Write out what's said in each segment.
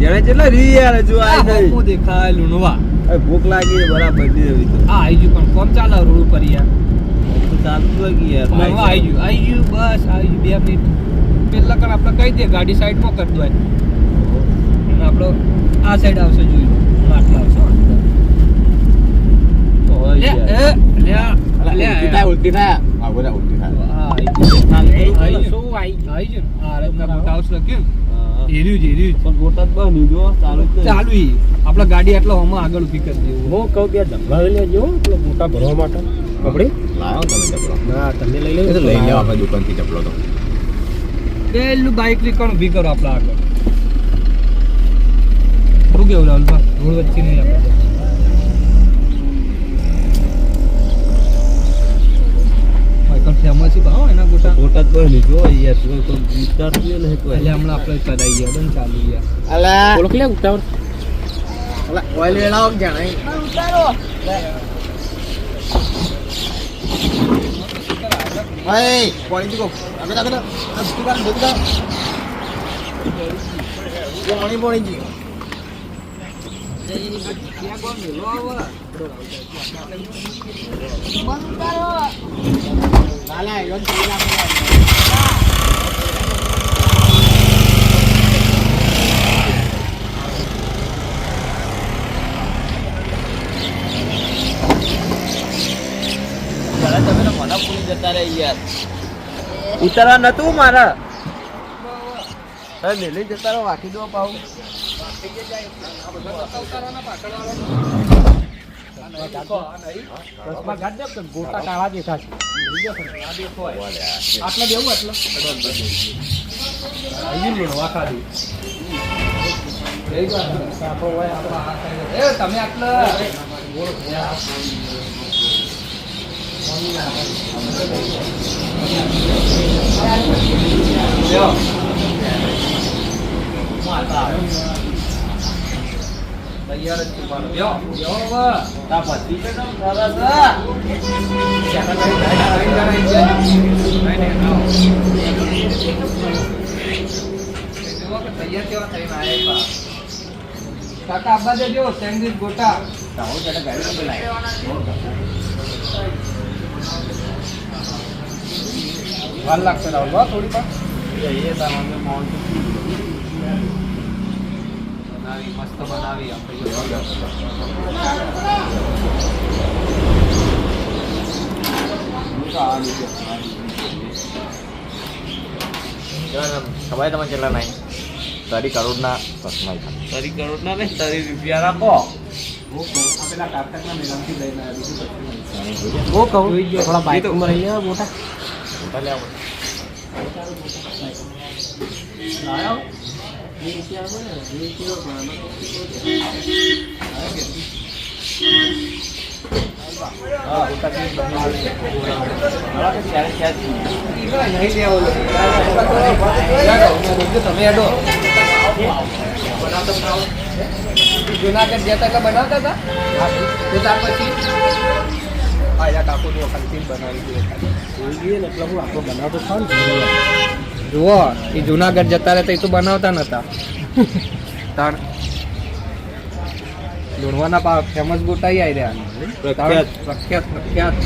જેણે કેટલા રી યાર હજુ આ આઈ દેખાય લુણવા ભૂખ લાગી બરાબરની તો આ આઈ ગયું પણ કોમ ચાલે રોડ ઉપર યાર ચાલતું કે યાર લુણવા આઈ ગયું આઈ ગયું બસ આઈ ગયું બે મિનિટ પેલા કણ આપણે કહી દે ગાડી સાઈડમાં કરી દો અને આપણો આ સાઈડ આવશે જોઈ લો આવશે. ઉલટી થાય બધા થાય. શું ગયું આ મોટા હાઉસ લખ્યું. એર્યું જ, એર્યું પણ ગોટા બન્યું જો ચાલુ ચાલુ ઈ. ગાડી આટલો હમણાં આગળ ઊભી કરી દેવું. હું કહું કે ડબ્બા લેજો મોટા ભરવા માટે. કપડી લાવો તમે ચપલો ના તમે લઈ એ લેજો લઈ લેવા આપણે દુકાનથી ચપલો તો. પેલું બાઇક લીકણ ઊભી કરો આપણા આગળ. શું કેવું રાહુલભા રોડ વચ્ચે નહીં ગોટા જ જો યાર નહીં કોઈ. એટલે હમણાં આપણે કરાઈ ગયા બન ચાલુ ગયા. અલા ઓળખ લે ઉતાવળ. અલા ઓઇલ વેળાવો જાણે ભાઈ પાણી દીકો આગળ આગળ આ દુકાન પાણી પાણી જી લાલા યોન ઉતારવા નતું મારા હવે મેલી જતા રહો વાકી દો પાઉં ગોટા કાળા દેખાશે આટલા બેવું આટલા અહીં લેવા ખાલી એ તમે આટલા કાકા આબા દેજો સેન્ડવિચ ગોટા. વાર લાગશે રાહુલ બા થોડી વાર બનાવી મસ્ત બનાવી આપણે ખબર તમે કેટલા નહીં તારી કરોડના ચશ્મા તારી કરોડ ના નહીં તારી રૂપિયા રાખો પેલા કારતકના મેદાનથી લઈને આવ્યા બીજું કશું નહીં. આવો. તમે હેડો. જુનાગઢ જતા એટલે બનાવતા હતા? ત્યાર પછી? હા જો બનાવી દે. ને એટલે હું બનાવતો ખાવ જુઓ. એ જુનાગઢ જતા રહેતા એ તો બનાવતા નતા. તાણ. લુણવાના પા ફેમસ ગોટાઈ આવી રહ્યા પ્રખ્યાત. પ્રખ્યાત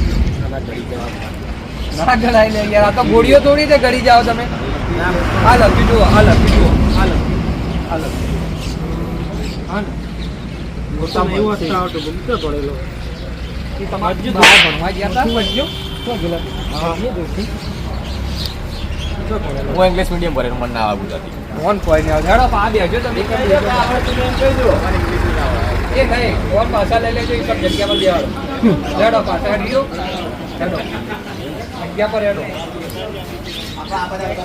ના ગળાઈ લે યાર આ તો ગોળીઓ તોડી દે ગળી જાઓ તમે. આ લખી જુઓ આ લખી જુઓ આ લખી આ લખી હા ને. ગોટા એવું. આવતો ગમતો પડેલો. એ તમારે બહાર ભણવા ગયા હતા? વચ્ચે? શું ગયેલા હા. હું ઇંગ્લિશ મીડિયમ ભરેલું મને ના આવે ગુજરાતી ફોન કોઈ નહીં આવે હેડો આ બેસજો તમે એક જ બેસજો. એ નહીં ફોન પાછા લઈ લેજો એ સબ જગ્યા પર બેહાડો. હેડો પાછા હેડો. જગ્યા પર એડો આપણે આ બધા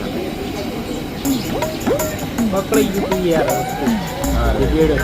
પકડી ગયું તું યાર હા એ બેડે